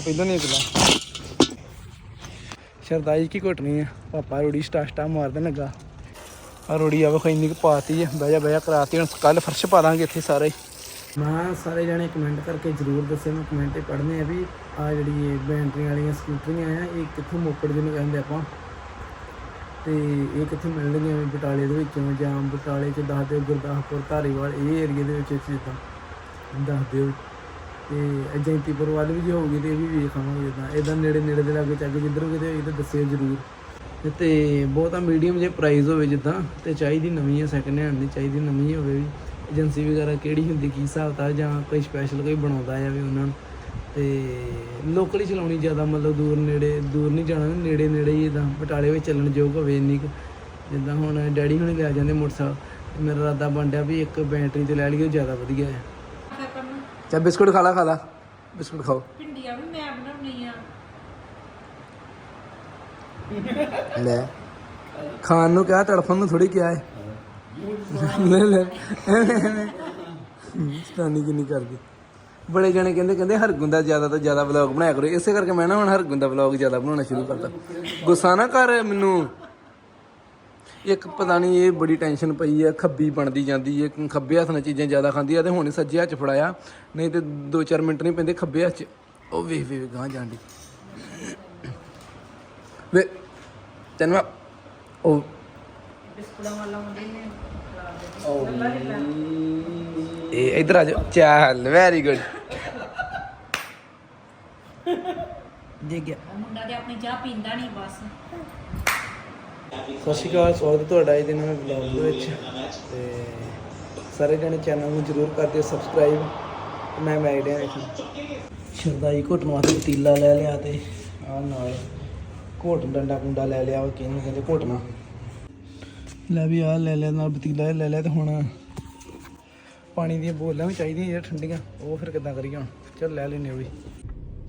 ਪਹਿਲਾਂ ਨਹੀਂ ਅਗਲਾ। ਸ਼ਰਦਾਈ ਕੀ ਘਟਣੀ ਆ। ਪਾਪਾ ਰੋੜੀ ਸਟਾਸਟਾ ਮਾਰਦੇ ਲੱਗਾ ਆ ਰੋੜੀ ਆ ਵੇਖੋ ਇੰਨੀ ਪਾਤੀ ਆ। ਬਹਿ ਜਾ ਬਹਿ ਜਾ, ਕਰਾਤੀ ਹੁਣ। ਕੱਲ ਫਰਸ਼ ਪਾ ਦਾਂਗੇ ਇੱਥੇ ਸਾਰੇ। ਹੀ। ਮੈਂ ਸਾਰੇ ਜਣੇ ਕਮੈਂਟ ਕਰਕੇ ਜਰੂਰ ਦੱਸਿਓ। ਮੈਂ ਕਮੈਂਟ ਹੀ ਪੜ੍ਹਨੇ ਆ ਵੀ ਆ ਜਿਹੜੀ ਇਹ ਬੈਟਰੀ ਵਾਲੀਆਂ ਸਕੂਟਰੀਆਂ ਆ, ਇਹ ਕਿੱਥੋਂ ਮੋਪੜ ਜਿਹਨੂੰ ਕਹਿੰਦੇ ਆਪਾਂ। ਤੇ ਇਹ ਕਿੱਥੇ ਮਿਲਣਗੀਆਂ ਵੀ ਬਟਾਲੇ ਦੇ ਵਿੱਚੋਂ ਜਾਂ ਬਟਾਲੇ ਚ ਦੱਸ ਦਿਓ ਗੁਰਦਾਸਪੁਰ ਧਾਰੀਵਾਲ, ਇਹ ਏਰੀਆ ਦੇ ਵਿੱਚ ਜਿੱਦਾਂ ਦੱਸ ਦਿਓ। ਤੇ ਜੈਂਤੀਪੁਰ ਵੱਲ ਵੀ ਜੇ ਹੋਊਗੀ ਤੇ ਇਹ ਵੀ ਵੇਖ ਆਵਾਂਗੇ ਜਿੱਦਾਂ। ਇਦਾਂ ਨੇੜੇ ਨੇੜੇ ਦੇ ਲਾਗੇ ਚੱਕ ਜਿੱਧਰ ਕਿਤੇ ਹੋਈ ਤਾਂ ਦੱਸਿਓ ਜਰੂਰ। ਤੇ ਬਹੁਤਾ ਮੀਡੀਅਮ ਜੇ ਪ੍ਰਾਈਸ ਹੋਵੇ ਜਿੱਦਾਂ, ਤੇ ਚਾਹੀਦੀ ਨਵੀਂ ਹੈ ਸੈਕਿੰਡ ਹੈਂਡ ਨਹੀਂ ਚਾਹੀਦੀ ਨਵੀਂ ਹੋਵੇ ਵੀ। ਏਜੰਸੀ ਵਗੈਰਾ ਕਿਹੜੀ ਹੁੰਦੀ, ਕੀ ਹਿਸਾਬ ਤਾਂ ਜਾਂ ਕੋਈ ਸਪੈਸ਼ਲ ਕੋਈ ਬਣਾਉਂਦਾ ਆ ਵੀ ਉਹਨਾਂ ਨੂੰ। ਤੇ ਲੋਕਲੀ ਚਲਾਉਣੀ ਜ਼ਿਆਦਾ ਮਤਲਬ ਦੂਰ ਨੇੜੇ, ਦੂਰ ਨਹੀਂ ਜਾਣਾ, ਨੇੜੇ ਨੇੜੇ ਹੀ ਇਦਾਂ ਬਟਾਲੇ ਵਿੱਚ ਚੱਲਣ ਯੋਗ ਹੋਵੇ ਇੰਨੀ ਕੁ। ਜਿੱਦਾਂ ਹੁਣ ਡੈਡੀ ਹੁਣੇ ਲੈ ਜਾਂਦੇ ਮੋਟਰਸਾਈਕਲ ਮੇਰਾ ਇਰਾਦਾ ਬਣ ਵੀ ਇੱਕ ਬੈਟਰੀ ਤੇ ਲੈ ਲਈਏ, ਉਹ ਜ਼ਿਆਦਾ ਵਧੀਆ ਹੈ ਚਾ ਬਿਸਕੁਟ ਖਾ ਲਾ ਖਾ ਲਾ। ਬਿਸਕੁਟ ਖਾਓ। ਭਿੰਡੀਆਂ ਵੀ ਮੈਂ ਬਣਾਉਣੀ ਆ। ਲੈ। ਖਾਣ ਨੂੰ ਕਿਹਾ ਤੜਫਣ ਨੂੰ ਥੋੜੀ ਕਿਹਾ ਹੈ ਲੈ ਲੈ। ਸਤਾਨੀ ਕਿੰਨੀ ਕਰਦੀ। ਬੜੇ ਜਣੇ ਕਹਿੰਦੇ ਕਹਿੰਦੇ ਹਰਗੁੰਦਾ ਦਾ ਜ਼ਿਆਦਾ ਤੋਂ ਜ਼ਿਆਦਾ ਵਲੌਗ ਬਣਾਇਆ ਕਰੋ। ਇਸੇ ਕਰਕੇ ਮੈਂ ਨਾ ਹੁਣ ਹਰਗੁੰਦਾ ਦਾ ਵਲੌਗ ਜ਼ਿਆਦਾ ਬਣਾਉਣਾ ਸ਼ੁਰੂ ਕਰਤਾ। ਗੁੱਸਾ ਨਾ ਕਰ ਮੈਨੂੰ। ਇੱਕ ਪਤਾ ਨਹੀਂ ਇਹ ਬੜੀ ਟੈਨਸ਼ਨ ਪਈ ਹੈ ਖੱਬੀ ਬਣਦੀ ਜਾਂਦੀ ਹੈ ਖੱਬੇ ਹੱਥ ਨਾਲ ਚੀਜ਼ਾਂ ਜ਼ਿਆਦਾ ਖਾਂਦੀ ਆ ਤੇ ਹੁਣ ਸੱਜੇ ਹੱਥ 'ਚ ਫੜਾਇਆ ਨਹੀਂ ਤੇ 2-4 ਮਿੰਟ ਨਹੀਂ ਪੈਂਦੇ ਖੱਬੇ ਹੱਥ 'ਚ। ਉਹ ਵੇਖ ਵੇਖ ਗਾਂ ਜਾਂਦੀ ਵੇ ਤੈਨੂੰ ਮੈਂ ਉਹ ਬਿਸਕੁਟਾਂ ਵਾਲਾ ਹੁੰਦੇ ਨੇ ਇਹ ਇਧਰ ਆ ਜਾ ਚੱਲ ਵੈਰੀ ਗੁੱਡ ਦੇ ਗਿਆ। ਮੁੰਡਾ ਤੇ ਆਪਣੀ ਚਾਹ ਪੀਂਦਾ ਨਹੀਂ ਬਸ। ਸਤਿ ਸ਼੍ਰੀ ਅਕਾਲ, ਸਵਾਗਤ ਹੈ ਤੁਹਾਡਾ ਅੱਜ ਦੇ ਨਵੇਂ ਵਲੌਗ ਦੇ ਵਿੱਚ। ਤੇ ਸਾਰੇ ਜਣੇ ਚੈਨਲ ਨੂੰ ਜਰੂਰ ਕਰ ਦਿਓ ਸਬਸਕ੍ਰਾਈਬ ਮੈਂ ਮੈਂ ਆਈਡੀਆ ਵੇਖੀ ਸ਼ਰਦਾਈ ਘੁੱਟਣ ਵਾਸਤੇ ਪਤੀਲਾ ਲੈ ਲਿਆ ਤੇ ਆ ਨਾਲ ਘੋਟ ਡੰਡਾ ਕੁੰਡਾ ਲੈ ਲਿਆ, ਉਹ ਕਿਹਨੂੰ ਕਹਿੰਦੇ ਘੋਟਣਾ ਲੈ ਵੀ ਆ ਲੈ ਲਿਆ, ਨਾਲ ਪਤੀਲਾ ਲੈ ਲਿਆ ਤੇ ਹੁਣ ਪਾਣੀ ਦੀਆਂ ਬੋਤਲਾਂ ਵੀ ਚਾਹੀਦੀਆਂ ਜਿਹੜੀਆਂ ਠੰਡੀਆਂ, ਉਹ ਫਿਰ ਕਿੱਦਾਂ ਕਰੀਏ ਹੁਣ? ਚਲ ਲੈ ਲੈਨੇ ਉਹ ਵੀ।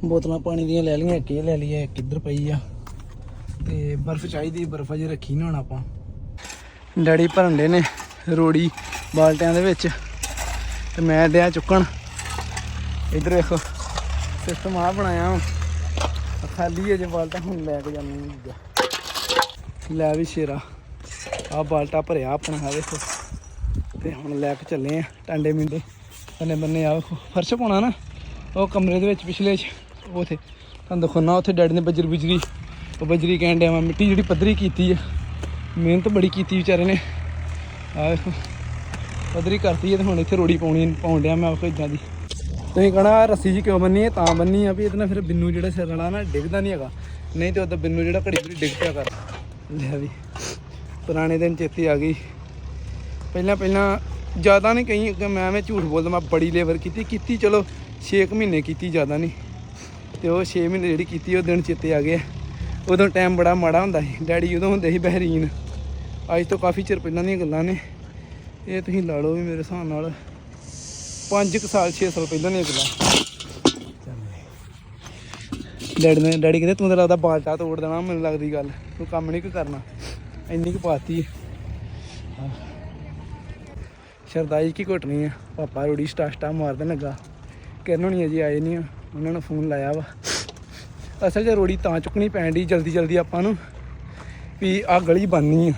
ਬੋਤਲਾਂ ਪਾਣੀ ਦੀਆਂ ਲੈ ਲਈਆਂ, ਇੱਕ ਇਹ ਲੈ ਲਈਏ ਹੈ ਇੱਕ ਇੱਧਰ ਪਈ ਆ। ਤੇ ਬਰਫ਼ ਚਾਹੀਦੀ, ਬਰਫ਼ ਜੇ ਰੱਖੀ ਨਹੀਂ ਹੁਣ ਆਪਾਂ। ਡੈਡੀ ਭਰਨ ਦੇ ਨੇ ਰੋੜੀ ਬਾਲਟਿਆਂ ਦੇ ਵਿੱਚ। ਤੇ ਮੈਂ ਡਿਆ ਚੁੱਕਣ। ਇੱਧਰ ਵੇਖੋ ਸਿਸਟਮ ਆ ਬਣਾਇਆ ਹੁਣ। ਖਾਲੀ ਹੈ ਜੇ ਬਾਲਟਾ, ਹੁਣ ਲੈ ਕੇ ਜਾਂਦੇ ਲੈ ਵੀ ਸ਼ੇਰਾ। ਆ ਬਾਲਟਾ ਭਰਿਆ ਆਪਣਾ ਆ ਵੇਖੋ। ਤੇ ਹੁਣ ਲੈ ਕੇ ਚੱਲੇ ਆ ਟਾਂਡੇ ਮਿੰਡੇ। ਬੰਨੇ ਬੰਨੇ ਆ ਵੇਖੋ, ਫਰਸ਼ ਪਾਉਣਾ ਨਾ, ਉਹ ਕਮਰੇ ਦੇ ਵਿੱਚ ਪਿਛਲੇ ਚ ਉਥੇ ਤੁਹਾਨੂੰ ਦਿਖਾਉਣਾ ਉੱਥੇ ਡੈਡੀ ਨੇ ਬਜਰੀ ਬੁਜਰੀ ਉਹ ਬਜਰੀ ਕਹਿਣ ਡਿਆ ਮੈਂ ਮਿੱਟੀ ਜਿਹੜੀ ਪੱਧਰੀ ਕੀਤੀ ਆ, ਮਿਹਨਤ ਬੜੀ ਕੀਤੀ ਵਿਚਾਰੇ ਨੇ। ਆ ਵੇਖੋ ਪੱਧਰੀ ਕਰਤੀ ਹੈ ਤੇ ਹੁਣ ਇੱਥੇ ਰੋੜੀ ਪਾਉਣੀ, ਪਾਉਣ ਡਿਆ ਮੈਂ ਉਹ ਇਦਾਂ ਦੀ। ਤੁਸੀਂ ਕਹਣਾ ਰੱਸੀ ਜੀ ਕਿਉਂ ਬੰਨੀ ਹੈ ਤਾਂ ਬੰਨੀ ਆ ਵੀ ਇਹਦੇ ਨਾਲ ਫਿਰ ਬਿੰਨੂ ਜਿਹੜਾ ਸਿਰ ਵਾਲਾ ਨਾ ਡਿੱਗਦਾ ਨਹੀਂ ਹੈਗਾ। ਨਹੀਂ ਤੇ ਉਹਦਾ ਬਿੰਨੂ ਜਿਹੜਾ ਘੜੀ ਘੜੀ ਡਿੱਗ ਪਿਆ ਕਰ। ਲੈ ਵੀ, ਪੁਰਾਣੇ ਦਿਨ ਚੇਤੇ ਆ ਗਈ। ਪਹਿਲਾਂ ਪਹਿਲਾਂ ਜ਼ਿਆਦਾ ਨਹੀਂ ਕਹੀ ਕਿ ਮੈਂ ਐਵੇਂ ਝੂਠ ਬੋਲਦਾ, ਮੈਂ ਬੜੀ ਲੇਬਰ ਕੀਤੀ ਕੀਤੀ ਚਲੋ 6 ਮਹੀਨੇ ਕੀਤੀ ਜ਼ਿਆਦਾ ਨਹੀਂ। ਤੇ ਉਹ 6 ਮਹੀਨੇ ਜਿਹੜੀ ਕੀਤੀ, ਉਹ ਦਿਨ ਚੇਤੇ ਆ ਗਏ ਉਦੋਂ ਟਾਈਮ ਬੜਾ ਮਾੜਾ ਹੁੰਦਾ ਸੀ। ਡੈਡੀ ਉਦੋਂ ਹੁੰਦੇ ਸੀ ਬਹਿਰੀਨ। ਅੱਜ ਤੋਂ ਕਾਫੀ ਚਿਰ ਪਹਿਲਾਂ ਦੀਆਂ ਗੱਲਾਂ ਨੇ। ਇਹ ਤੁਸੀਂ ਲਾ ਲਓ ਵੀ ਮੇਰੇ ਹਿਸਾਬ ਨਾਲ 5 ਕੁ ਸਾਲ 6 ਸਾਲ ਪਹਿਲਾਂ ਦੀਆਂ ਗੱਲਾਂ। ਡੈਡੀ ਨੇ ਡੈਡੀ ਕਹਿੰਦੇ, ਤੂੰ ਤਾਂ ਲੱਗਦਾ ਬਾਲਟਾ ਤੋੜ ਦੇਣਾ, ਮੈਨੂੰ ਲੱਗਦੀ ਗੱਲ। ਤੂੰ ਕੰਮ ਨਹੀਂ ਕੋਈ ਕਰਨਾ। ਇੰਨੀ ਕੁ ਪਾਤੀ ਹੈ ਸ਼ਰਦਾਈ ਕੀ ਘਟਣੀ ਆ? ਪਾਪਾ ਰੋੜੀ ਸਟਾਸਟਾ ਮਾਰਦੇ ਲੱਗਾ ਕਿਰਨ ਹੋਣੀ ਜੀ ਆਏ ਨਹੀਂ ਆ। ਉਹਨਾਂ ਨੂੰ ਫੋਨ ਲਾਇਆ ਵਾ। ਅਸਲ 'ਚ ਰੋੜੀ ਤਾਂ ਚੁੱਕਣੀ ਪੈਣ ਦੀ ਜਲਦੀ ਜਲਦੀ ਆਪਾਂ ਨੂੰ ਵੀ ਆ ਗਲੀ ਬਣਨੀ ਆ।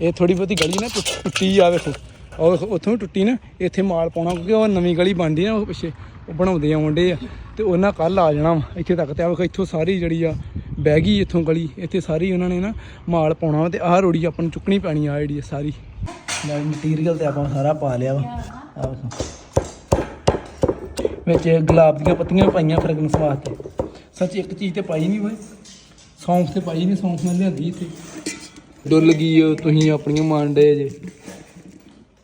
ਇਹ ਥੋੜੀ ਬਹੁਤੀ ਗਲੀ ਨਾ ਟੁੱਟ- ਟੁੱਟੀ ਆ ਵੇਖੋ। ਔਰ ਉੱਥੋਂ ਵੀ ਟੁੱਟੀ ਨਾ, ਇੱਥੇ ਮਾਲ ਪਾਉਣਾ, ਕਿਉਂਕਿ ਉਹ ਨਵੀਂ ਗਲੀ ਬਣਦੀ ਨਾ, ਉਹ ਪਿੱਛੇ ਉਹ ਬਣਾਉਂਦੇ ਆਉਂਦੇ ਆ। ਤੇ ਉਹਨਾਂ ਕੱਲ ਆ ਜਾਣਾ ਵਾ, ਇੱਥੇ ਤੱਕ ਤੇ ਆ ਵੇਖੋ, ਇੱਥੋਂ ਸਾਰੀ ਜਿਹੜੀ ਆ ਬਹਿ ਗਈ ਇੱਥੋਂ ਗਲੀ, ਇੱਥੇ ਸਾਰੀ ਉਹਨਾਂ ਨੇ ਨਾ ਮਾਲ ਪਾਉਣਾ ਵਾ ਤੇ ਆਹ ਰੋੜੀ ਆਪਾਂ ਨੂੰ ਚੁੱਕਣੀ ਪੈਣੀ ਆ ਜਿਹੜੀ ਆ ਸਾਰੀ। ਨਾਲ ਮਟੀਰੀਅਲ ਤੇ ਆਪਾਂ ਸਾਰਾ ਪਾ ਲਿਆ ਵਾ। ਆ ਵੇਖੋ। ਵਿੱਚ ਗੁਲਾਬ ਦੀਆਂ ਪੱਤੀਆਂ ਵੀ ਪਾਈਆਂ ਫ੍ਰੈਗਰੈਂਸ ਵਾਸਤੇ ਸੱਚ ਇੱਕ ਚੀਜ਼ ਤੇ ਪਾਈ ਨਹੀਂ ਓਏ। ਸੌਂਫ ਤੇ ਪਾਈ ਨਹੀਂ ਸੌਂਫ ਨਾਲ ਲਿਆਂਦੀ ਇੱਥੇ। ਡੁੱਲ ਗਈ ਓ ਤੁਸੀਂ ਆਪਣੀਆਂ ਮੰਡੇ ਜੇ।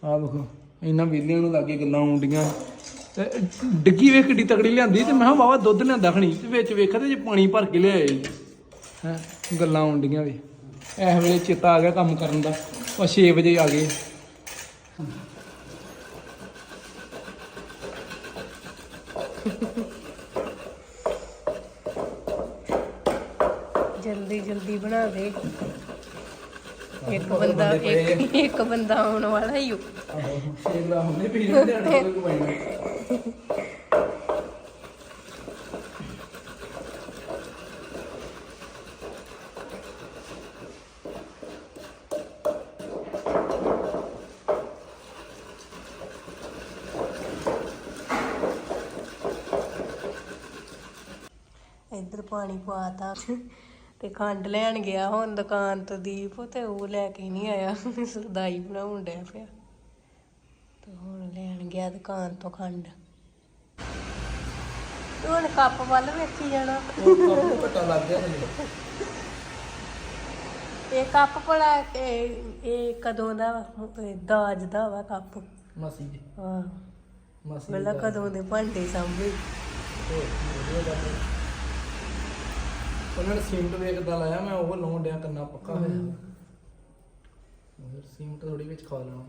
ਆ ਵੇਖੋ ਇਹਨਾਂ ਵੇਲਿਆਂ ਨੂੰ ਲਾਗੇ ਗੱਲਾਂ ਆਉਂਦੀਆਂ। ਤੇ ਡਿੱਗੀ ਵੇਖ ਕਿੱਡੀ ਤਕੜੀ ਲਿਆਂਦੀ ਤੇ ਮੈਂ ਕਿਹਾ ਵਾਵਾ ਦੁੱਧ ਲਿਆਂਦਾ ਖਣੀ। ਤੇ ਵਿੱਚ ਵੇਖਿਆ ਤੇ ਜੇ ਪਾਣੀ ਭਰ ਕੇ ਲਿਆਏ ਹੈ ਗੱਲਾਂ ਆਉਂਦੀਆਂ ਵੀ। ਇਸ ਵੇਲੇ ਚੇਤਾ ਆ ਗਿਆ ਕੰਮ ਕਰਨ ਦਾ। ਉਹ 6 ਵਜੇ ਆ ਗਏ। ਜਲਦੀ ਜਲਦੀ ਬਣਾ ਦੇ। ਇੱਕ ਬੰਦਾ ਇੱਕ ਇੱਕ ਬੰਦਾ ਆਉਣ ਵਾਲਾ ਹੀ ਹੋ ਇਹਦਾ ਹੁਣੇ ਪੀ ਲੈਂਦੇ ਆ ਕੋਈ ਕਮਾਈ ਇੱਧਰ ਪਾਣੀ ਪਾਤਾ ਤੇ ਖੰਡ ਲੈਣ ਗਿਆ ਹੁਣ ਦੁਕਾਨ ਤੋਂ ਦੀਪ ਤੇ ਉਹ ਲੈ ਕੇ ਨਹੀਂ ਆਇਆ। ਸਰਦਾਈ ਬਣਾਉਣ ਡਿਆ ਪਿਆ। ਤੇ ਹੁਣ ਲੈਣ ਗਿਆ ਦੁਕਾਨ ਤੋਂ ਖੰਡ। ਤੇ ਹੁਣ ਕੱਪ ਵੱਲ ਵੇਖੀ ਜਾਣਾ। ਲੱਗ ਗਿਆ ਇਹ ਕੱਪ ਭਲਾ ਇਹ ਇਹ ਕਦੋਂ ਦਾ ਵਾ? ਇਹ ਦਾਜ ਦਾ ਵਾ ਕੱਪ। ਮਾਸੀ ਜੀ। ਹਾਂ। ਮਾਸੀ ਵੇਲਾ ਕਦੋਂ ਦੇ ਭਾਂਡੇ ਸਾਂਭੇ। ਉਹਨਾਂ ਨੇ ਸੀਮਟ ਵੇਖਦਾ ਲਾਇਆ ਮੈਂ ਉਹ ਲਾਉਣ ਡਿਆ ਕੰਨਾ ਪੱਕਾ ਹੋਇਆ। ਮਗਰ ਸੀਮਟ ਥੋੜੀ ਵਿੱਚ ਖਾ ਲੈਣਾ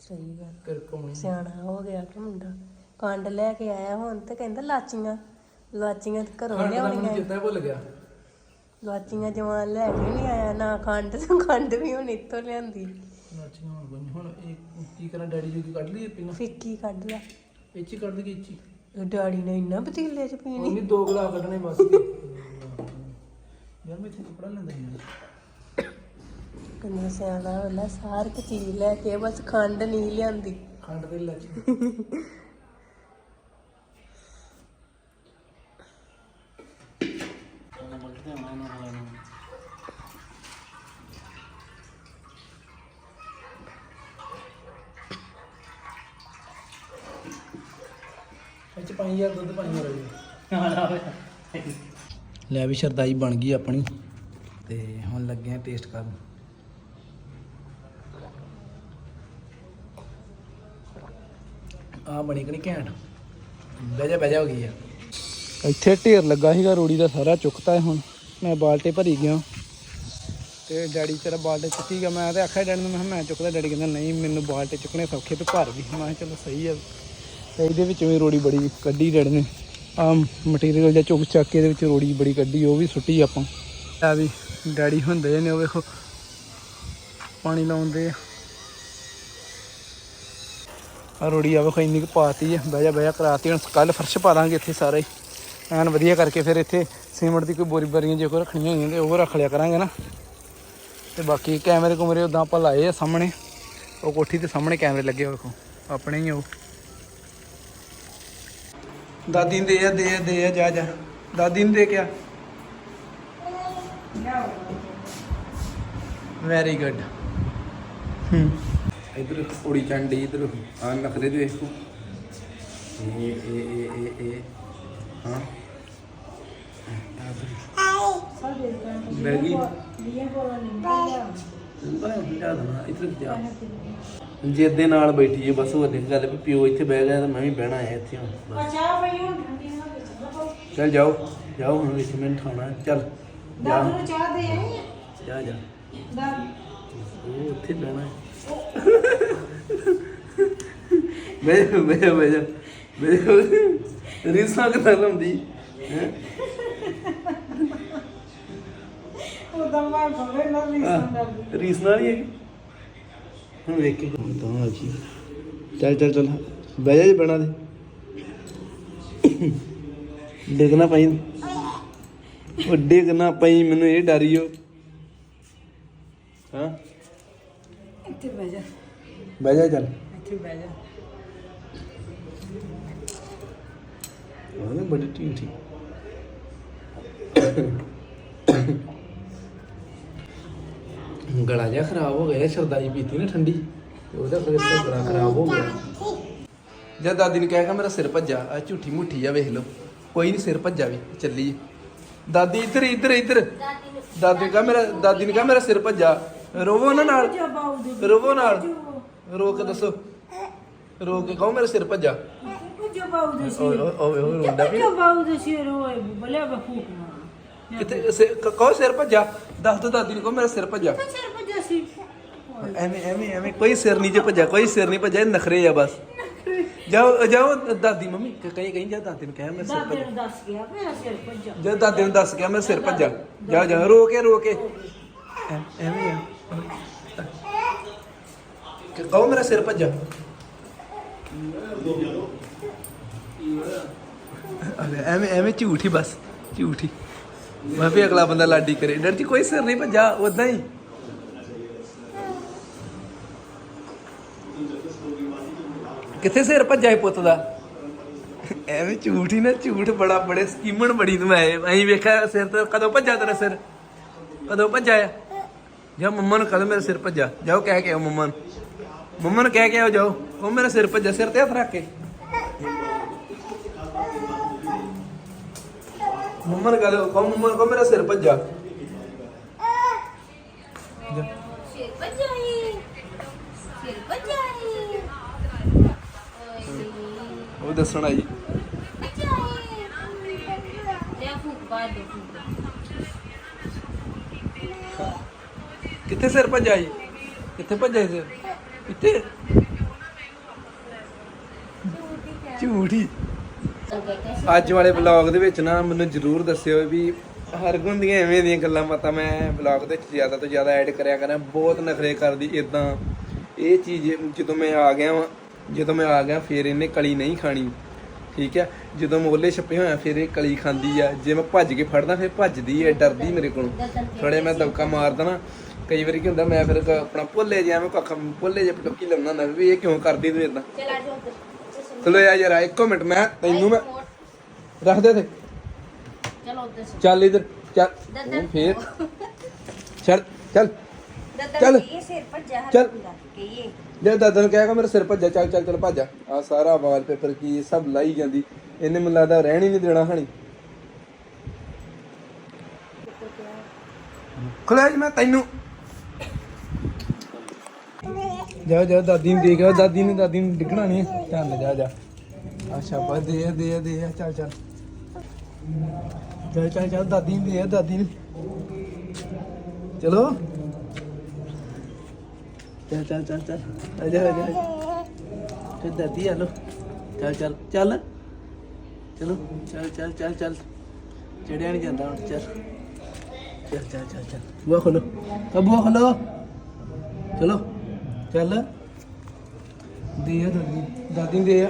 ਸਹੀ ਗੱਲ। ਕਰ ਕੋਣੀ। ਸਿਆਣਾ ਹੋ ਗਿਆ ਕਿ ਮੁੰਡਾ। ਕੰਡ ਲੈ ਕੇ ਆਇਆ ਹੁਣ ਤੇ ਕਹਿੰਦਾ ਲਾਚੀਆਂ ਲਾਚੀਆਂ ਤੇ ਘਰੋਂ ਲਿਆਉਣੀਆਂ ਹੀ ਭੁੱਲ ਗਿਆ। ਲਾਚੀਆਂ ਜਵਾਨ ਲੈ ਕੇ ਨਹੀਂ ਆਇਆ ਨਾ ਖੰਡ ਤੇ ਖੰਡ ਵੀ ਹੁਣ ਇੱਥੋਂ ਲਿਆਂਦੀ। ਨਾਚੀਆਂ ਹੁਣ। ਹੁਣ ਇਹ ਕੀ ਕਰਾਂ ਡੈਡੀ ਜੀ ਕੀ ਕੱਢ ਲਈ ਪੀਣਾ? ਫਿੱਕੀ ਕੱਢ ਲੈ। ਇਹ ਚ ਹੀ ਕੱਢ ਗਈ ਇੱਚੀ। ਉਹ ਡੈਡੀ ਨੇ ਇੰਨਾ ਪਤੀਲੇ ਚ ਪੀਣੀ। ਨਹੀਂ ਦੋ ਗਲਾ ਕੱਢਣੇ ਬਸ। ਮੈਂ ਇੱਥੇ ਕੱਪੜਾ ਲੈਂਦਾ ਸੀ ਕਿੰਨਾ ਸਿਆਣਾ ਹੁੰਦਾ ਸਾਰ ਇੱਕ ਚੀਜ਼ ਲੈ ਕੇ ਬਸ ਖੰਡ ਨਹੀਂ ਲਿਆਂਦੀ। ਖੰਡ ਤੇ ਲੱਚ ਇੱਥੇ ਪਾਣੀ ਯਾਰ ਦੁੱਧ ਪਾਣੀ ਯਾਰ ਲੈ ਵੀ ਸ਼ਰਦਾਈ ਬਣ ਗਈ ਆਪਣੀ। ਤੇ ਹੁਣ ਲੱਗੇ ਆ ਟੇਸਟ ਕਰਨ। ਆ ਬਣੀ ਕਿ ਘੈਂਟ? ਬਹਿ ਜਾ ਬਹਿ ਜਾ ਹੋ ਗਈ ਆ। ਇੱਥੇ ਢੇਰ ਲੱਗਾ ਸੀਗਾ ਰੋੜੀ ਦਾ ਸਾਰਾ ਚੁੱਕਤਾ ਹੈ ਹੁਣ। ਮੈਂ ਬਾਲਟੇ ਭਰੀ ਗਿਆ। ਤੇ ਡੈਡੀ ਤੇਰਾ ਬਾਲਟੇ ਚੁੱਕੀ ਗਿਆ। ਮੈਂ ਤੇ ਆਖਿਆ ਡੈਡੀ ਨੂੰ ਮੈਂ ਮੈਂ ਚੁੱਕਦਾ। ਡੈਡੀ ਕਹਿੰਦਾ ਨਹੀਂ ਮੈਨੂੰ ਬਾਲਟੇ ਚੁੱਕਣੇ ਸੌਖੇ ਤੇ ਭਰ ਵੀ। ਮੈਂ ਚਲੋ ਸਹੀ ਆ। ਤੇ ਇਹਦੇ ਵਿੱਚ ਵੀ ਰੋੜੀ ਬੜੀ ਕੱਢੀ ਡੈਡੀ ਨੇ। ਆ ਮਟੀਰੀਅਲ ਜਾਂ ਚੁੱਕ ਚੱਕ ਕੇ ਇਹਦੇ ਵਿੱਚ ਰੋੜੀ ਬੜੀ ਕੱਢੀ, ਉਹ ਵੀ ਸੁੱਟੀ ਆਪਾਂ। ਆ ਵੀ ਡੈਡੀ ਹੁੰਦੇ ਨੇ, ਉਹ ਵੇਖੋ, ਪਾਣੀ ਲਾਉਂਦੇ ਆ। ਆ ਰੋੜੀ ਆ ਵੇਖੋ, ਇੰਨੀ ਕੁ ਪਾਤੀ ਹੈ ਬਹਿ ਜਾ ਬਹਿ ਜਾ, ਕਰਾਤੀ ਹੁਣ ਕੱਲ ਫਰਸ਼ ਪਾ ਦਾਂਗੇ ਇੱਥੇ ਸਾਰੇ। ਹੀ। ਐਨ ਵਧੀਆ ਕਰਕੇ ਫਿਰ ਇੱਥੇ ਸੀਮੈਂਟ ਦੀ ਕੋਈ ਬੋਰੀ ਬਰੀਆਂ ਜੇ ਕੋਈ ਰੱਖਣੀਆਂ ਹੋਈਆਂ ਤੇ ਉਹ ਰੱਖ ਲਿਆ ਕਰਾਂਗੇ ਨਾ। ਤੇ ਬਾਕੀ ਕੈਮਰੇ ਕੁਮਰੇ ਉਦਾਂ ਆਪਾਂ ਲਾਏ ਆ ਸਾਹਮਣੇ। ਉਹ ਕੋਠੀ ਦੇ ਸਾਹਮਣੇ ਕੈਮਰੇ ਲੱਗੇ ਆ, ਵੇਖੋ, ਆਪਣੇ ਹੀ ਉਹ। ਦਾਦੀ ਨੂੰ ਦੇ ਆ ਦੇ ਆ ਦੇ ਆ ਜਾ ਜਾ। ਦਾਦੀ ਨੂੰ ਦੇ ਕੇ ਆ। ਵੈਰੀ ਗੁੱਡ ਹੂੰ। ਇਧਰ ਉੜੀ ਚੰਡੀ ਇਧਰ ਆ ਨਖਰੇ ਦੇ ਦੇਖੋ ਇਹ ਇਹ ਇਹ ਇਹ ਇਹ ਹਾਂ। ਬੈਗੀ ਜਿੱਦ ਦੇ ਨਾਲ ਬੈਠੀ ਹੈ ਬਸ ਉਹ ਦੇਖ ਗੱਲ ਵੀ ਪਿਓ ਇੱਥੇ ਬਹਿ ਗਿਆ ਤਾਂ ਮੈਂ ਵੀ ਬਹਿਣਾ ਹੈ ਇੱਥੇ ਹੁਣ ਬਸ। ਚਾਹ ਪਈ ਹੁਣ ਠੰਡੀ ਨਾ ਵਿੱਚ ਚੱਲ ਜਾਓ ਜਾਓ ਹੁਣ ਵਿੱਚ ਮੈਨੂੰ ਖਾਣਾ। ਚੱਲ ਜਾ। ਦਾਦੂ ਨੂੰ ਚਾਹ ਦੇ ਆਈ ਆ? ਜਾ ਜਾ। ਦਾਦੂ। ਉਹ ਉੱਥੇ ਬਹਿਣਾ ਹੈ। ਜਾ ਰੀਸਾਂ ਕਿਦਾਂ ਲਾਉਂਦੀ? ਹੈ? ਨਾ ਵੀ ਸੰਦਰ ਰੀਸ ਨਾਲ ਹੀ ਹੁਣ ਵੇਖ ਤਾਂ ਆ ਜੀ ਚੱਲ ਚੱਲ ਚੱਲ। ਬਹਿ ਜਾ ਜੀ ਬਣਾ ਦੇ ਡਿੱਗਣਾ ਪਈ। ਉਹ ਡਿੱਗਣਾ ਪਈ ਮੈਨੂੰ ਇਹ ਡਰਿਓ ਹਾਂ? ਇੱਥੇ ਬਹਿ ਜਾ। ਬਹਿ ਜਾ ਚੱਲ। ਇੱਥੇ ਬਹਿ ਜਾ। ਉਹ ਨਾ ਬੜੀ ਢੀਠੀ। ਗਲਾ ਜਿਹਾ ਖਰਾਬ ਹੋ ਗਿਆ ਸਰਦਾਈ ਪੀਤੀ ਨਾ ਠੰਡੀ ਤੇ ਉਹਦਾ ਫਿਰ ਤਾਂ ਗਲਾ ਖਰਾਬ ਹੋ ਗਿਆ। ਜਦ ਦਾਦੀ ਨੇ ਕਹਿਆ ਮੇਰਾ ਸਿਰ ਭੱਜਾ ਆ ਝੂਠੀ ਮੁੱਠੀ ਆ ਵੇਖ ਲਓ ਕੋਈ ਨਹੀਂ ਸਿਰ ਭੱਜਾ ਵੀ ਚੱਲੀ ਦਾਦੀ ਇੱਧਰ ਇੱਧਰ ਇੱਧਰ। ਦਾਦੀ ਕਹਾ ਮੇਰਾ ਦਾਦੀ ਨੇ ਕਹਾ ਮੇਰਾ ਸਿਰ ਭੱਜਾ। ਰੋਵੋ ਨਾ ਨਾਲ ਰੋਵੋ ਨਾਲ। ਰੋ ਕੇ ਦੱਸੋ। ਰੋ ਕੇ ਕਹੋ ਮੇਰਾ ਸਿਰ ਭੱਜਾ। ਜਾ ਬਾਉ ਦੇ ਓਏ ਓਏ ਓਏ ਓਏ ਰੋਂਦਾ ਵੀ ਜਾ ਬਾਉ ਦੇ ਸਿਰ ਓਏ ਬਲੇ ਬਫੂਕ ਮਾਰ। ਕਿਤੇ ਸਿਰ- ਕ- ਕਹੋ ਸਿਰ ਭੱਜਾ। ਦੱਸ ਦੋ ਦਾਦੀ ਨੂੰ ਕਹੋ ਮੇਰਾ ਸਿਰ ਭੱਜਾ ਤੇ ਸਿਰ ਭੱਜਾ ਸੀ। ਐਵੇਂ ਐਵੇਂ ਐਵੇਂ ਕੋਈ ਸਿਰ ਨਹੀਂ ਜੇ ਭੱਜਾ ਕੋਈ ਸਿਰ ਨਹੀਂ ਭੱਜਾ ਇਹ ਨਖਰੇ ਆ ਬਸ। ਜਾਓ ਜਾਓ ਦਾਦੀ ਮੰਮੀ ਕਹੀਂ ਕਹੀਂ ਜਾ ਦਾਦੀ ਨੂੰ ਕਹਿ ਮੇਰਾ ਸਿਰ ਦਾਦੇ ਭੱਜਾ ਨੂੰ ਦੱਸ ਗਿਆ ਮੇਰਾ ਸਿਰ ਭੱਜਾ ਜਾ ਦਾਦੀ ਨੂੰ ਦੱਸ ਗਿਆ ਮੇਰਾ ਸਿਰ ਭੱਜਾ ਜਾ ਜਾ ਰੋ ਕੇ ਰੋ ਕੇ। ਐ- ਐਵੇਂ ਆ। ਕਿ ਕਹੋ ਮੇਰਾ ਸਿਰ ਭੱਜਾ ਐਵੇਂ ਐਵੇਂ ਝੂਠੀ ਬਸ ਝੂਠੀ ਮੈਂ ਵੀ ਅਗਲਾ ਬੰਦਾ ਲਾਡੀ ਕਰੇ। ਡਰ ਜੀ ਕੋਈ ਸਿਰ ਨਹੀਂ ਭੱਜਾ ਉਦਾਂ ਹੀ। ਕਿੱਥੇ ਸਿਰ ਭੱਜਾ ਹੈ ਪੁੱਤ ਦਾ? ਐਵੇਂ ਝੂਠ ਹੀ ਨਾ ਝੂਠ, ਬੜਾ ਬੜੇ ਸਕੀਮਣ ਬੜੀ ਤੂੰ ਐ ਐਂ ਵੇਖਿਆ ਸਿਰ ਤੇ ਕਦੋਂ ਭੱਜਾ ਤੇਰਾ ਸਿਰ? ਕਦੋਂ ਭੱਜਾ ਆ? ਜਾ ਮੰਮਾ ਨੂੰ ਕਦੋਂ ਮੇਰਾ ਸਿਰ ਭੱਜਾ। ਜਾਓ ਕਹਿ ਕੇ ਆਓ ਮੰਮਾ ਨੂੰ। ਮੰਮਾ ਨੂੰ ਕਹਿ ਕੇ ਆਓ, ਜਾਓ। ਉਹ ਮੇਰਾ ਸਿਰ ਭੱਜਾ, ਸਿਰ ਤੇ ਹੱਥ ਰੱਖ ਕੇ। ਮੰਮਾ ਨੂੰ ਕਹੋ ਕਹੋ ਮੰਮਾ, ਕਹੋ ਮੇਰਾ ਸਿਰ ਭੱਜਾ। ਜਾ। ਸਿਰ ਭਜਾਈ ਸਿਰ ਭਜਾਈ ਉਹ ਦੱਸਣਾ ਜੀ ਭਜਾਈ ਲੈ ਫੂਕ ਬਾਦ ਦੇ ਫੂਕ ਕਿੱਥੇ ਸਿਰ ਭੱਜਾ ਜੀ? ਕਿੱਥੇ ਭੱਜਾ ਸਿਰ? ਕਿੱਥੇ? ਝੂਠੀ ਅੱਜ ਵਾਲੇ ਵਲੌਗ ਦੇ ਵਿੱਚ ਨਾ ਮੈਨੂੰ ਜਰੂਰ ਦੱਸਿਓ ਵੀ ਹਰਗੁਣ ਦੀਆਂ ਐਵੇਂ ਦੀਆਂ ਗੱਲਾਂ ਬਾਤਾਂ ਮੈਂ ਵਲੌਗ ਦੇ ਵਿੱਚ ਜ਼ਿਆਦਾ ਤੋਂ ਜ਼ਿਆਦਾ ਐਡ ਕਰਿਆ ਕਰਾਂ, ਬਹੁਤ ਨਖਰੇ ਕਰਦੀ ਇਦਾਂ ਇਹ ਚੀਜ਼ ਜਦੋਂ ਮੈਂ ਆ ਗਿਆ ਵਾਂ, ਜਦੋਂ ਮੈਂ ਆ ਗਿਆ ਫਿਰ ਇਹਨੇ ਕਲੀ ਨਹੀਂ ਖਾਣੀ, ਠੀਕ ਹੈ? ਜਦੋਂ ਮੋਲੇ ਛੱਪੇ ਹੋਇਆ ਫਿਰ ਇਹ ਕਲੀ ਖਾਂਦੀ ਆ, ਜੇ ਮੈਂ ਭੱਜ ਕੇ ਫੜਦਾ ਫਿਰ ਭੱਜਦੀ ਹੈ ਡਰਦੀ ਮੇਰੇ ਕੋਲੋਂ। ਥੋੜੇ ਮੈਂ ਦਬਕਾ ਮਾਰਦਾ ਨਾ, ਕਈ ਵਾਰੀ ਕੀ ਹੁੰਦਾ ਮੈਂ ਫਿਰ ਆਪਣਾ ਭੁੱਲੇ ਜਿਹਾ ਮੈਂ ਕੱਖ ਭੁੱਲੇ ਜਿਹਾ ਪਟੋਕੀ ਲਾਉਣਾ ਹੁੰਦਾ ਵੀ ਇਹ ਕਿਉਂ ਕਰਦੀ ਤੂੰ ਇਦਾਂ ਚਲ ਯਾਰ ਯਾਰ ਇੱਕੋ ਮਿੰਟ ਮੈਂ ਤੈਨੂੰ ਮੈਂ ਰੱਖ ਦੇ ਤੇ ਚਲ ਉੱਧਰ ਚੱਲ ਇਧਰ ਚੱਲ। ਉਹ ਫੇਰ। ਚੱਲ ਚੱਲ। ਚੱਲ। ਸਿਰ ਚੱਲ। ਹੁੰਦਾ ਕੀ ਜੇ ਦਾਦਾ ਨੂੰ ਕਹੇਗਾ ਮੇਰਾ ਸਿਰ ਭੱਜਾ ਚੱਲ ਚੱਲ ਚੱਲ ਭੱਜਾ। ਆ ਸਾਰਾ ਵਾਲਪੇਪਰ ਕੀ ਇਹ ਸਭ ਲਾਈ ਜਾਂਦੀ। ਇਹਨੇ ਮੈਨੂੰ ਲੱਗਦਾ ਰਹਿਣ ਹੀ ਨਹੀਂ ਦੇਣਾ ਹਣੀ। ਖੁੱਲਿਆ ਜੀ ਮੈਂ ਤੈਨੂੰ ਜਾ ਜਾ, ਦਾਦੀ ਨੂੰ ਦੇਖ ਦਾਦੀ ਨੂੰ ਦਾਦੀ ਨੂੰ ਡਿੱਗਣਾ ਨਹੀਂ ਧਿਆਨ ਨਾਲ ਜਾ ਜਾ। ਅੱਛਾ, ਬਸ ਦੇ ਦੇ ਦੇ ਚੱਲ ਚੱਲ। ਚੱਲ ਚੱਲ ਚੱਲ, ਦਾਦੀ ਨੂੰ ਦੇ ਦਾਦੀ ਨੂੰ। ਚਲੋ। ਚੱਲ ਚੱਲ ਚੱਲ ਚੱਲ। ਆ ਜਾ ਆ ਜਾ। ਤੇ ਦਾਦੀ ਆ ਲੋ ਚੱਲ ਚੱਲ ਚੱਲ। ਚਲੋ, ਚੱਲ ਚੱਲ ਚੱਲ ਚੱਲ। ਚੜਿਆ ਨਹੀਂ ਜਾਂਦਾ ਹੁਣ, ਚੱਲ। ਚੱਲ ਚੱਲ ਚੱਲ ਚੱਲ। ਬੁਆ ਖੋਲੋ। ਬੁਆ ਖੋਲੋ। ਚਲੋ। ਚੱਲ। ਦੇ ਆ ਦਾਦੀ। ਦਾਦੀ ਨੂੰ ਦੇ ਆ।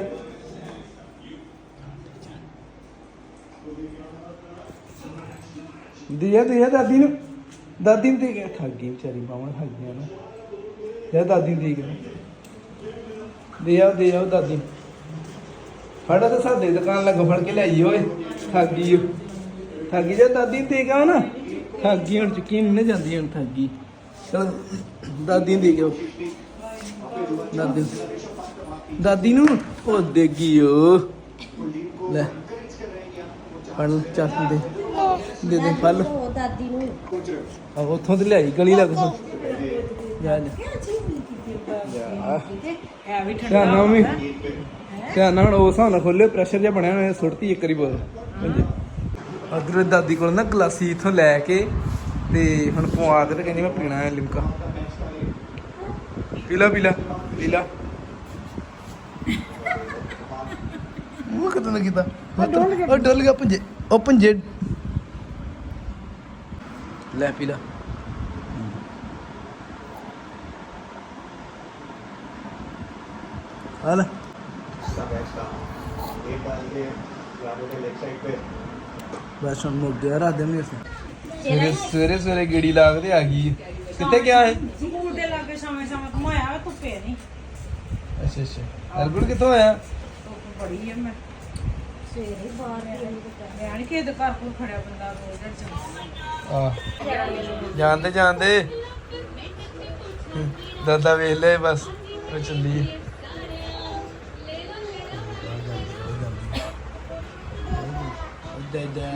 ਦੇ ਆ ਦੇ ਆ ਦਾਦੀ ਨੂੰ। ਦਾਦੀ ਨੂੰ ਦੇ ਕੇ ਥੱਕ ਵਿਚਾਰੀ ਬਾਵਾਂ ਥੱਕ ਗਈਆਂ ਯਾ ਦਾਦੀ ਨੂੰ ਦੇ ਕੇ। ਦੇ ਆ ਦੇ ਆ ਦਾਦੀ ਫੜਾ ਤਾਂ ਸਾਡੇ ਦੁਕਾਨ ਲੱਗ ਫੜ ਕੇ ਲਿਆਈ ਓਏ। ਥੱਕ ਗਈ ਓ। ਜੇ ਦਾਦੀ ਨੂੰ ਦੇ ਕੇ ਨਾ ਥੱਕ ਹੁਣ ਚੁੱਕੀ, ਨਹੀਂ ਜਾਂਦੀ ਹੁਣ ਠੱਗੀ ਚਲ, ਦਾਦੀ ਨੂੰ ਦੇ ਕੇ ਦਾਦੀ ਨੂੰ। ਦਾਦੀ ਨੂੰ? ਉਹ ਦੇਗੀ ਓ। ਲੈ ਫੜ ਲੈ, ਦੇ। ਦੇ ਦੇ ਫੜ ਉਹ ਦਾਦੀ ਨੂੰ ਆ ਉੱਥੋਂ ਤੇ ਲਿਆਈ ਗਲੀ ਲੱਗ ਤੋਂ ਜਾ ਲੈ ਹੈ ਵੀ ਧਿਆਨ ਨਾਲ ਮੰਮੀ। ਧਿਆਨ ਨਾਲ ਹੁਣ ਹਿਸਾਬ ਨਾਲ ਖੋਲਿਓ ਪ੍ਰੈਸ਼ਰ ਜਿਹਾ ਬਣਿਆ ਹੋਇਆ ਸੁੱਟਤੀ ਇੱਕ ਵਾਰੀ ਬੋਲ ਅਦਰ ਦਾਦੀ ਕੋਲ ਨਾ ਗਲਾਸੀ ਇਥੋਂ ਲੈ ਕੇ ਤੇ ਹੁਣ ਪਵਾ ਕੇ ਤੇ ਕਹਿੰਦੀ ਮੈਂ ਪੀਣਾ ਹੈ ਲਿਮਕਾ। ਪੀਲਾ ਪੀਲਾ ਪੀਲਾ। ਮੂੰਹ ਕਦੋਂ ਕੀਤਾ? ਉਹ ਡੋਲ ਗਿਆ। ਪੰਜੇ ਉਹ ਪੰਜੇ ਲੈ ਪੀਲਾ। ਆ ਲੈ। ਬਸ ਹੁਣ ਮੁੱਕ ਗਿਆ ਰਾਤ ਦੇ ਮੀਂਹ ਸਵੇਰੇ ਸਵੇਰੇ ਗੇੜੀ ਲਾਗਦੇ ਆ ਗਈ। ਕਿੱਥੇ ਗਿਆ ਹੈ ਸ਼ਾਮੇ ਸ਼ਾਮੇ ਘੁਮਾਇਆ ਵਾ ਧੁੱਪੇ ਨਹੀਂ ਅੱਛਾ ਅੱਛਾ ਅਰਗੁਣ ਕਿੱਥੋਂ ਆਇਆ ਧੁੱਪ ਬੜੀ ਹੈ ਮੈਂ ਸਵੇਰੇ ਬਾਹਰ ਨਹੀਂ ਕਿਸੇ ਦੇ ਘਰ ਕੋਲ ਖੜਿਆ ਬੰਦਾ ਰੋਜ਼ ਆ ਜਾਂਦੇ ਜਾਂਦੇ ਦਾਦਾ ਵੇਖ ਲੈ ਬਸ ਉਹ ਚੱਲੀ ਦਾਦਾ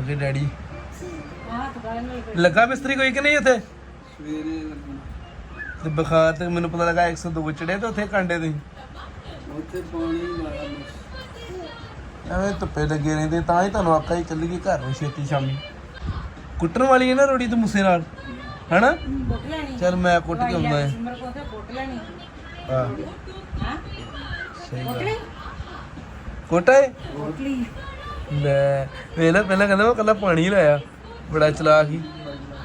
ਡੈਡੀ। ਹੱਥ ਕਾਲੇ ਨਾਲ ਲੱਗਾ ਮਿਸਤਰੀ ਕੋਈ ਕਿ ਨਹੀਂ ਉੱਥੇ? ਤੇ ਬੁਖਾਰ ਤੇ ਮੈਨੂੰ ਪਤਾ ਲੱਗਾ 102 ਚੜੇ ਤੇ ਉੱਥੇ ਕਾਂਡੇ ਤੁਸੀਂ ਉੱਥੇ ਪਾਣੀ ਵਾਲਾ ਐਵੇਂ ਧੁੱਪੇ ਲੱਗੇ ਰਹਿੰਦੇ ਤਾਂ ਹੀ ਤੁਹਾਨੂੰ ਆਖਿਆ ਹੀ ਚੱਲੀਏ ਘਰ ਨੂੰ ਛੇਤੀ ਸ਼ਾਮੀ। ਕੁੱਟਣ ਵਾਲੀ ਹੈ ਨਾ ਰੋੜੀ ਤੇ ਮੁੱਸੇ ਨਾਲ? ਹਨਾ? ਕੁੱਟ ਲੈਣੀ। ਚੱਲ ਮੈਂ ਕੁੱਟ ਕੇ ਆਉਂਦਾ। ਹਾਂ ਸਿਮਰ ਕੋਲ ਤੇ ਕੁੱਟ ਲੈਣੀ। ਹਾਂ। ਹਾਂ? ਸਹੀ ਕੁੱਟ ਗੱਲ। ਕੁੱਟ ਆਏ? ਕੁੱਟ ਲਈ। ਲੈ ਵੇਲਾ ਪਹਿਲਾਂ ਕਹਿੰਦਾ ਮੈਂ ਕੱਲਾ ਪਾਣੀ ਲਾਇਆ। ਬੜਾ ਚਲਾਕ ਹੀ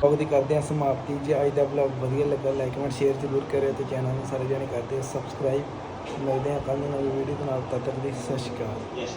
ਵਲੌਗ ਦੀ ਕਰਦੇ ਆ ਸਮਾਪਤੀ। ਜੇ ਅੱਜ ਦਾ ਵਲੌਗ ਵਧੀਆ ਲੱਗਾ ਲਾਈਕ ਕਮੈਂਟ ਸ਼ੇਅਰ ਜ਼ਰੂਰ ਕਰਿਓ ਤੇ ਚੈਨਲ ਨੂੰ ਸਾਰੇ ਜਣੇ ਕਰਦੇ ਸਬਸਕ੍ਰਾਈਬ ਮਿਲਦੇ ਆ ਕੱਲ ਨੂੰ ਨਵੀਂ ਵੀਡੀਓ ਦੇ ਨਾਲ ਤਦ ਤੱਕ ਦੀ ਸਤਿ ਸ਼੍ਰੀ ਅਕਾਲ।